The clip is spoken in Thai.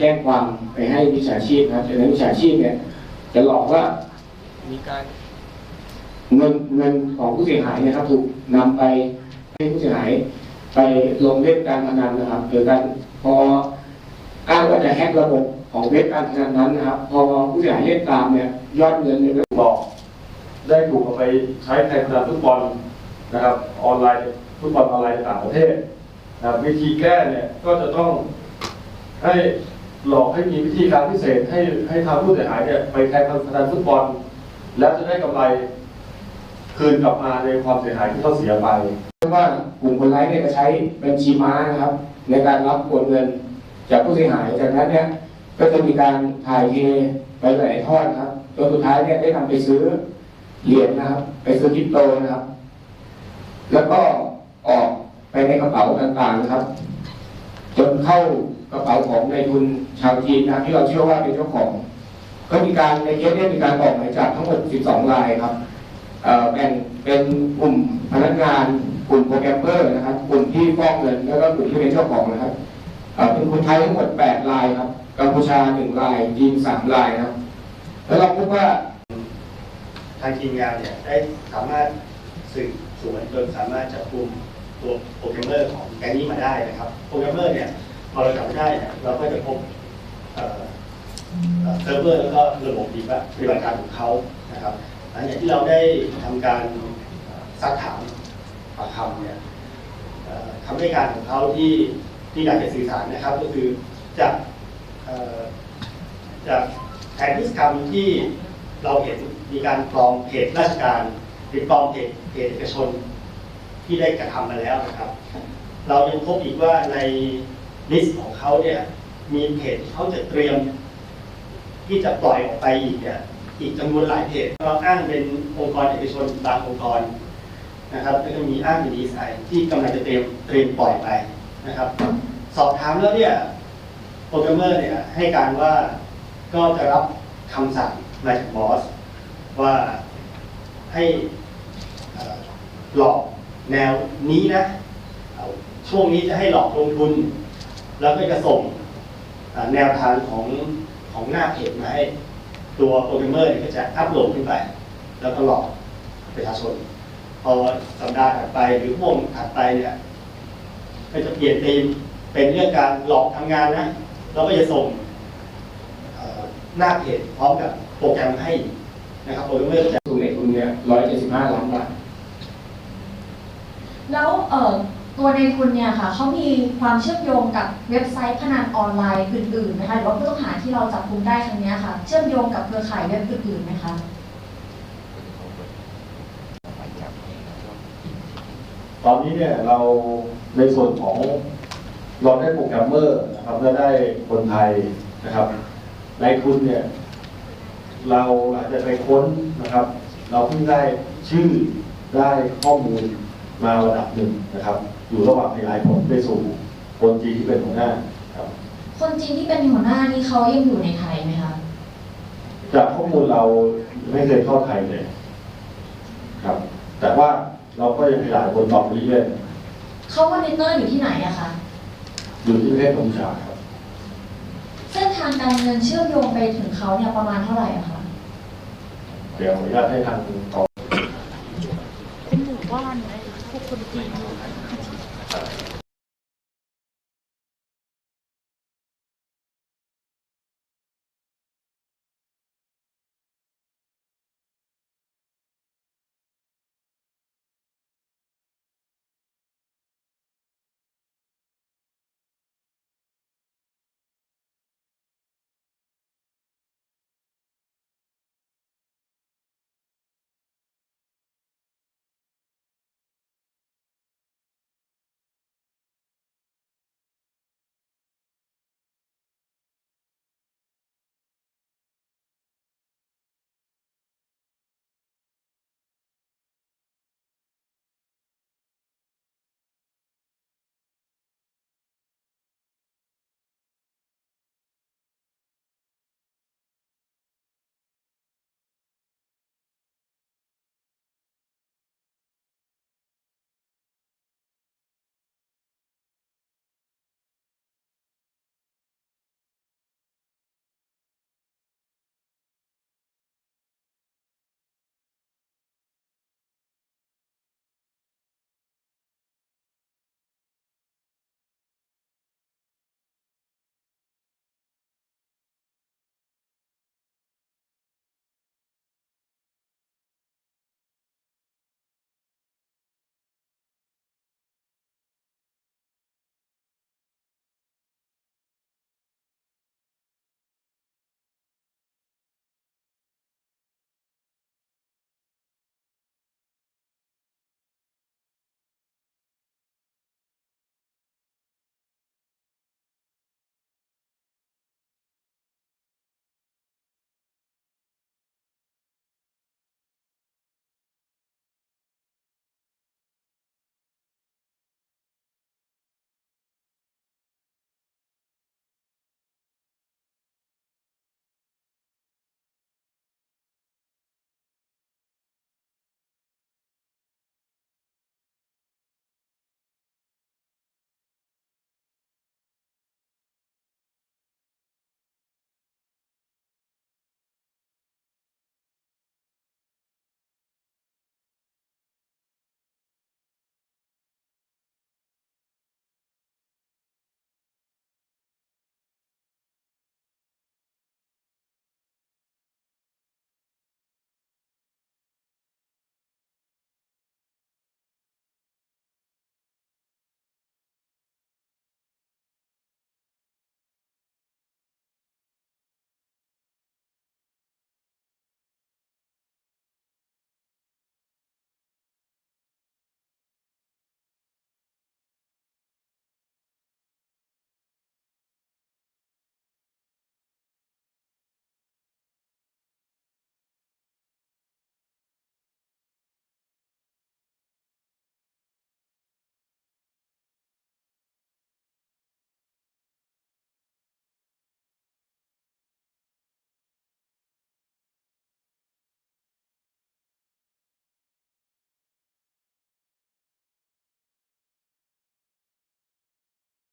แจ้งความไปให้วิชาชีพนะครับจากนั้นวิชาชีพเนี่ยจะหลอกว่ามีการเงินเงินของผู้เสียหายเนะครับ ถูกนำไปให้ผู้เสียหายไปลงเล่นการพนันนะครับโดยการพออ้างว่าจะแฮ็กระบบของเว็บการพนันนั้นนะครับ พอผู้เสียหายเล่นตามเนี่ยยอดเงินเนี่ยบอก ได้ถูกเอาไปใช้ในพนันฟุตบอลนะครับ ออนไลน์ฟุตบอลออนไลน์ในต่างประเทศนะครับวิธีแก้เนี่ยก็จะต้องให้ หลอกให้มีวิธีการพิเศษให้ให้ทางผู้เสียหายเนี่ยไปแทงพนันฟุตบอล แล้วจะได้กำไรคืนกลับมาในความเสียหายที่เขาเสียไปเพราว่ากลุ่มคนร้ายเนี่ยจะใช้บัญชีม้านะครับ ในการรับโอนเงิน จากผู้เสียหายจากนั้นเนี่ยก็จะมีการถ่ายเทไปหลายทอดครับจนสุดท้ายเนี่ยได้นำไปซื้อเหรียญนะครับ ไปซื้อคริปโตนะครับ แล้วก็ออกไปในกระเป๋าต่างๆนะครับ จนเข้า กระเป๋าของนายทุนชาวจีนนะที่เราเชื่อว่าเป็นเจ้าของ ก็มีการในเคสเนี้มีการออกหมายจับทั้งหมด 12 รายครับเอ่อแบ่งเป็นกลุ่มพนักงานกลุ่มโปรแกรมเมอร์นะครับกลุ่มที่ฟ้องเงินแล้วก็กลุ่มที่เป็นเจ้าของนะครับเอ่อเป็นคนไทยทั้งหมด 8 รายครับกัมพูชา 1 รายจีน 3 รายครับ แล้วเราพบว่าทางทีมงานเนี่ยได้สามารถสืบสวนจนสามารถจับกลุ่มตัวโปรแกรมเมอร์ของแก๊งนี้มาได้นะครับ โปรแกรมเมอร์เนี่ย พอเราจับได้เนี่ยเราก็จะพบเซิร์ฟเวอร์แล้วก็ระบบปฏิบัติปฏิบัติการของเขานะครับหลังจากที่เราได้ทำการซักถามปากคำเนี่ยคำให้การของเขาที่ที่อยากจะสื่อสารนะครับ ก็คือจากจากแผนพฤติกรรมที่เราเห็นมีการปลอมเพจราชการหรือปลอมเพจเพจเอกชนที่ได้กระทำมาแล้วนะครับ เรายังพบอีกว่าใน ลิสต์ของเขาเนี่ยมีเพจที่เขาจะเตรียม ที่จะปล่อยออกไปอีกเนี่ยอีกจำนวนหลายเพจเราอ้างเป็นองค์กรเอกชนบางองค์กรนะครับแล้วก็มีอ้างเป็นดีไซน์ที่กำลังจะเตรียมเตรียมปล่อยไปนะครับ สอบถามแล้วเนี่ยโปรแกรมเมอร์เนี่ยให้การว่าก็จะรับคำสั่งมาจากบอส ว่าให้หลอกแนวนี้นะช่วงนี้จะให้หลอกลงทุน แล้วก็จะส่งเอ่อแนวทางของของหน้าเพจมาให้ตัวโปรแกรมเมอร์เนี่ยก็จะอัปโหลดขึ้นไป แล้วก็หลอกประชาชน พอสัปดาห์ถัดไปหรือวงถัดไปเนี่ยก็จะเปลี่ยนธีมเป็นเรื่องการหลอกทำงานนะเราก็จะส่งเอ่อหน้าเพจพร้อมกับโปรแกรมให้นะครับโปรแกรมเมอร์ก็จะทุนในทุนเนี่ย175ล้านบาทแล้วเอ่อ ตัวในทุนเนี่ยค่ะเขามีความเชื่อมโยงกับเว็บไซต์พนันออนไลน์อื่นๆไหมคะหรือว่าผู้ต้องหาที่เราจับกุมได้ครั้งนี้ค่ะ เชื่อมโยงกับเครือข่ายเว็บอื่นๆไหมคะตอนนี้เนี่ยเราในส่วนของเราได้โปรแกรมเมอร์นะครับและได้คนไทยนะครับในทุนเนี่ยเราอาจจะไปค้นนะครับ เราเพิ่งได้ชื่อได้ข้อมูลมาระดับหนึ่งนะครับ อยู่ระหว่างขยายผลไปสู่คนจีนที่เป็นหัวหน้าครับ คนจีนที่เป็นหัวหน้านี่เขายังอยู่ในไทยไหมคะจากข้อมูลเราไม่เคยเข้าไทยเลยครับ แต่ว่าเราก็ยังขยายผลต่อไปเรื่อยเขามอนิเตอร์อยู่ที่ไหนอะคะๆอยู่ที่ประเทศกัมพูชาครับเส้นทางการเงินเชื่อมโยงไปถึงเขาเนี่ยประมาณเท่าไหร่อะคะเดี๋ยวขออนุญาตให้ทางกองเป็นหมู่บ้านไหมพวกคนจีน อยู่